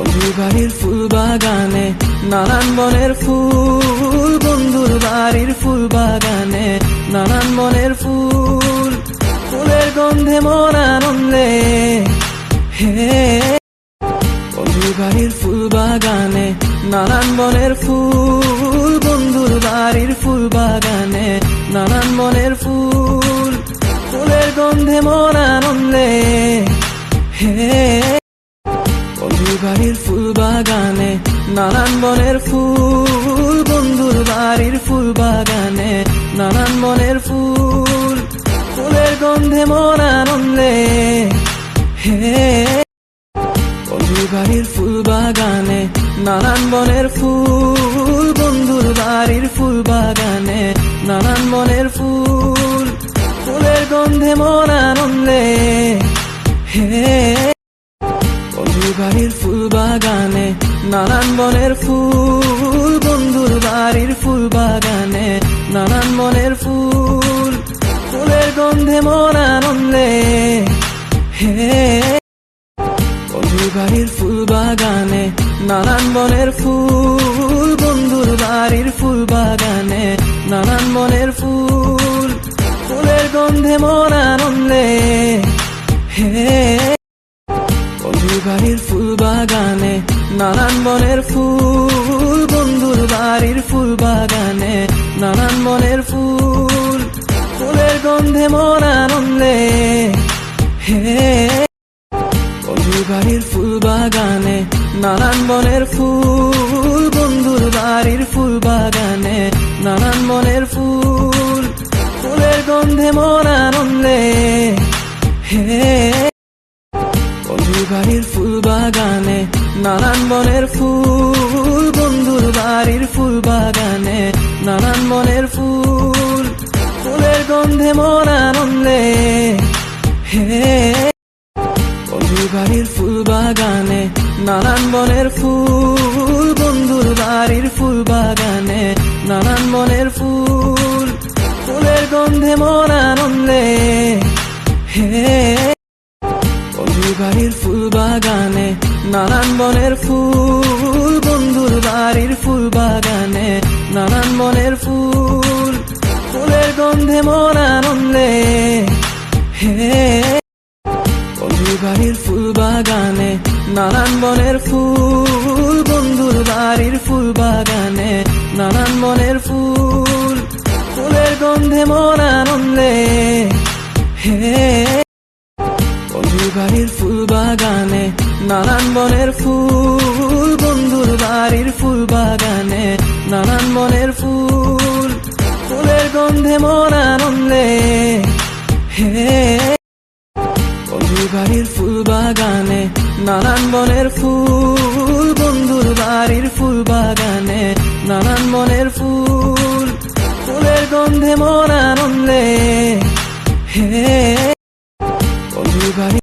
বন্ধুর বাড়ির ফুল বাগানে, নানান বনের ফুল, বন্ধুর বাড়ির ফুল বাগানে, নানান বনের ফুল, ফুলের গন্ধে মন আনন্দে। হে বন্ধুর বাড়ির ফুল বাগানে, নানান বনের ফুল, বন্ধুর বাড়ির ফুল বাগানে, নানান বনের ফুল, ফুলের গন্ধে মন আনন্দে। হে বাড়ির ফুল বাগানে নানান বনের ফুল, বন্ধুর বাড়ির ফুল বাগানে নানান বনের ফুল, ফুলের গন্ধে মন আনন্দে। হে বন্ধুর বাড়ির ফুল বাগানে নানান বনের ফুল, বন্ধুর বাড়ির ফুল বাগানে নানান বনের ফুল, ফুলের গন্ধে মন আনন্দে। হে বাড়ির ফুল বাগানে নানান বনের ফুল, বন্ধুর বাড়ির ফুল বাগানে নানান বনের ফুল, ফুলের গন্ধে মন আনন্দে। বন্ধুর বাড়ির ফুল বাগানে নানান বনের ফুল, বন্ধুর বাড়ির ফুল বাগানে নানান বনের ফুল, ফুলের গন্ধে মন আনন্দে। হে বাড়ির ফুল বাগানে, নানান বনের ফুল, বন্ধুর বাড়ির ফুল বাগানে, নানান বনের ফুল, ফুলের গন্ধে মন আনন্দে। হে, বন্ধুর বাড়ির ফুল বাগানে, নানান বনের ফুল, বন্ধুর বাড়ির ফুল বাগানে, নানান বনের ফুল, ফুলের গন্ধে মন আনন্দে। হে বন্ধুর বাড়ির ফুল বাগানে, নানান বনের ফুল, বন্ধুর বাড়ির ফুল বাগানে, নানান বনের ফুল, ফুলের গন্ধে মন আনন্দে। হে, বন্ধুর বাড়ির ফুল বাগানে, নানান বনের ফুল, বন্ধুর বাড়ির ফুল বাগানে, নানান বনের ফুল, ফুলের গন্ধে মন আনন্দে। হে বাড়ির ফুল বাগানে, নানান বনের ফুল, বন্ধুর বাড়ির ফুল বাগানে, নানান বনের ফুল, ফুলের গন্ধে মন আনন্দে। বন্ধুর বাড়ির ফুল বাগানে, নানান বনের ফুল, বন্ধুর বাড়ির ফুল বাগানে, নানান বনের ফুল, ফুলের গন্ধে মন আনন্দে। হে বন্ধুর বাড়ির ফুল বাগানে নানান বনের ফুল, বন্ধুর বাড়ির ফুল বাগানে নানান বনের ফুল, ফুলের গন্ধে মন আনন্দে। হে বন্ধুর বাড়ির ফুল বাগানে নানান বনের ফুল, বন্ধুর বাড়ির ফুল বাগানে নানান বনের ফুল, ফুলের গন্ধে মন আনন্দে। হে